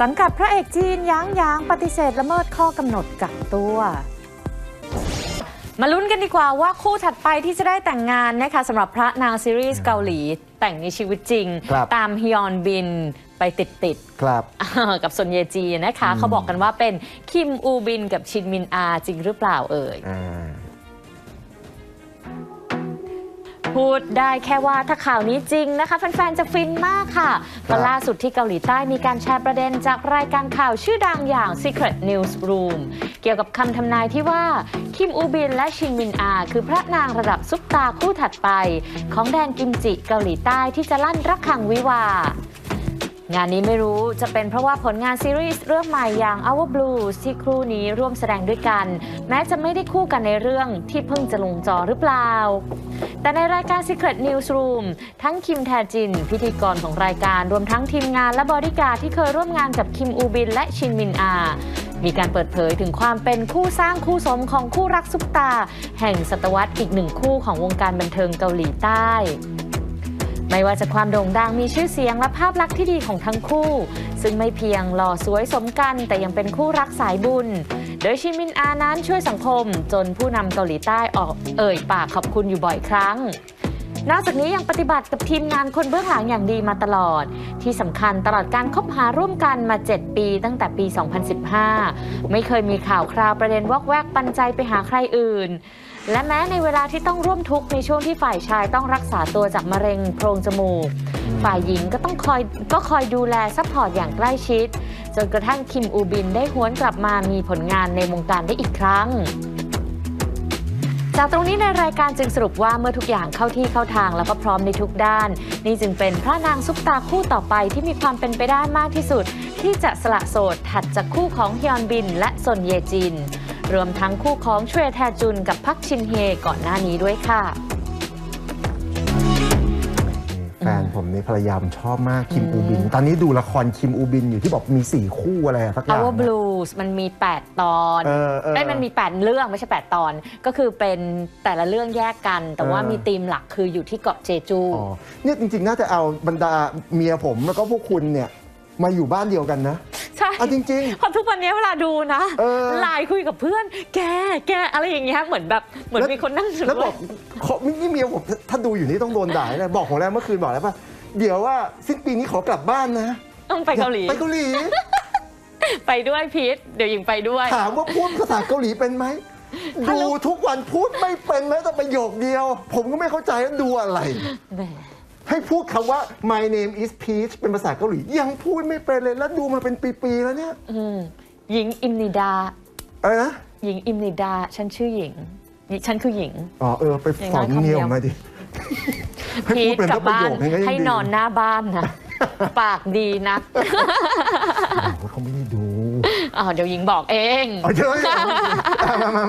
สังกัดพระเอกจีนย้างยางปฏิเสธละเมิดข้อกำหนดกักตัว มาลุ้นกันดีกว่าว่าคู่ถัดไปที่จะได้แต่งงานนะคะสำหรับพระนางซีรีส์เกาหลี แต่งในชีวิตจริง ครับตามฮยอนบินไปติดติดๆครับอ่ากับซอนเยจีนะคะอืมเขาบอกกันว่าเป็นคิมอูบินกับชินมินอาจริงหรือเปล่าเอ่ย อ่า พูดได้แค่ว่าถ้าข่าวนี้จริงนะคะแฟนๆจะฟินมากค่ะครับเพราะล่าสุดที่เกาหลีใต้มีการแชร์ประเด็นจากรายการข่าวชื่อดังอย่าง Secret Newsroom เกี่ยวกับคำทำนายที่ว่าคิมอูบินและชินมินอา คือพระนางระดับซุปตาคู่ถัดไป ของแดนกิมจิเกาหลีใต้ที่จะลั่นรักขังวิวาห์ งานนี้ไม่รู้จะเป็นเพราะว่าผลงานซีรีส์เรื่องใหม่อย่าง Our Blues ที่ครู่นี้ร่วมแสดงด้วยกัน แม้จะไม่ได้คู่กันในเรื่องที่เพิ่งจะลงจอหรือเปล่า แต่ในรายการ Secret Newsroom ทั้งคิมแทจิน พิธีกรของรายการรวมทั้งทีมงานและบอดี้การ์ดที่เคยร่วมงานกับคิมอูบินและชินมินอา มีการเปิดเผยถึงความเป็นคู่สร้างคู่สมของคู่รักซุปตา แห่งศตวรรษอีกหนึ่งคู่ของวงการบันเทิงเกาหลีใต้ ไม่ว่าจะความโด่งดังมีชื่อเสียงและภาพลักษณ์ที่ดีของทั้งคู่ ซึ่งไม่เพียงหล่อสวยสมกันแต่ยังเป็นคู่รักสายบุญ โดยชินมินอานั้นช่วยสังคม จนผู้นำเกาหลีใต้ออกเอ่ยปากขอบคุณอยู่บ่อยครั้ง นอกจากนี้ยังปฏิบัติกับทีมงานคนเบื้องหลังอย่างดีมาตลอด ที่สำคัญตลอดการคบหาร่วมกันมา 7 ปีตั้งแต่ปี 2015 ไม่เคยมีข่าวคราวประเด็นวอกแวกปันใจไปหาใครอื่น และแม้ในเวลาที่ต้องร่วมทุกข์ในช่วงที่ฝ่ายชายต้องรักษาตัวจากมะเร็งโพรงจมูก ฝ่ายหญิงก็ต้องคอยก็คอยดูแลซัพพอร์ตอย่างใกล้ชิด จนกระทั่งคิมอูบินได้หวนกลับมามีผลงานในวงการได้อีกครั้ง จากตรงนี้ในรายการจึงสรุปว่าเมื่อทุกอย่างเข้าที่เข้าทางแล้วก็พร้อมในทุกด้าน นี่จึงเป็นพระนางซุปตาคู่ต่อไปที่มีความเป็นไปได้มากที่สุด ที่จะสละโสดถัดจากคู่ของฮยอนบิน และซนเยจิน รวมทั้งคู่ของชเวแทจุนกับพักชินเฮก่อนหน้านี้ด้วยค่ะ แฟนผมนี่ภรรยาผมชอบมากคิมอูบิน ตอนนี้ดูละครคิมอูบินอยู่ที่บอกมี 4 คู่อะไรอะสักอย่าง Our นะ Blues มันมี 8 ตอนเออเออไอ้ยมันมี 8 เรื่องไม่ใช่ 8 ตอน ก็คือเป็นแต่ละเรื่องแยกกัน แต่ว่าเออ มีธีมหลักคืออยู่ที่เกาะเจจู อ๋อเนี่ยจริงๆ น่าจะเอาบรรดาเมียผมแล้วก็พวกคุณเนี่ยมาอยู่บ้านเดียวกันนะใช่ เอาจริง เพราะทุกวันนี้เวลาดูนะเออ ไลน์คุยกับเพื่อน แกแกอะไรอย่างเงี้ยเหมือนแบบเหมือนแล้วมีคนนั่งอยู่แล้วด้บวอยกขอนี่เมียผมถ้าดูอยู่นี่ต้องโดนด่าเลยบอกของแล้วเมื่อคืนบอกแล้วป่ะเดี๋ยวว่าสิ้นปีนี้ขอกลับบ้านนะต้องไปเกาหลี ไปเกาหลี ไปด้วยพีทเดี๋ยวหญิงไปด้วย ถามว่าพูดภาษาเกาหลีเป็นไหมถ้ารู้ดูทุกวันพูดไม่เป็นแม้แต่ประโยคเดียว ผมก็ไม่เข้าใจว่าดูอะไร แหม ให้พูดคำว่า my name is Peach เป็นภาษาเกาหลี ยังพูดไม่เป็นเลยแล้วดูมาเป็นปีๆแล้วเนี่ยอืมหญิงอิมนิดา อะไรนะหญิงอิมนิดา ฉันชื่อหญิง ฉันคือหญิง อ๋อเออ ไปอย่างสน้ออนยคำเดียวเมียผมมาดิ ให้พีพูดทเป็นกลัสับกประบ้าโยนคนึงก็ยังดีให้นอนหน้าบ้านนะ ปากดีนะโอ้โหเขาไม่ได้ดูอ๋อเดี๋ยวหญิงบอกเองเอาเยอะๆมามามา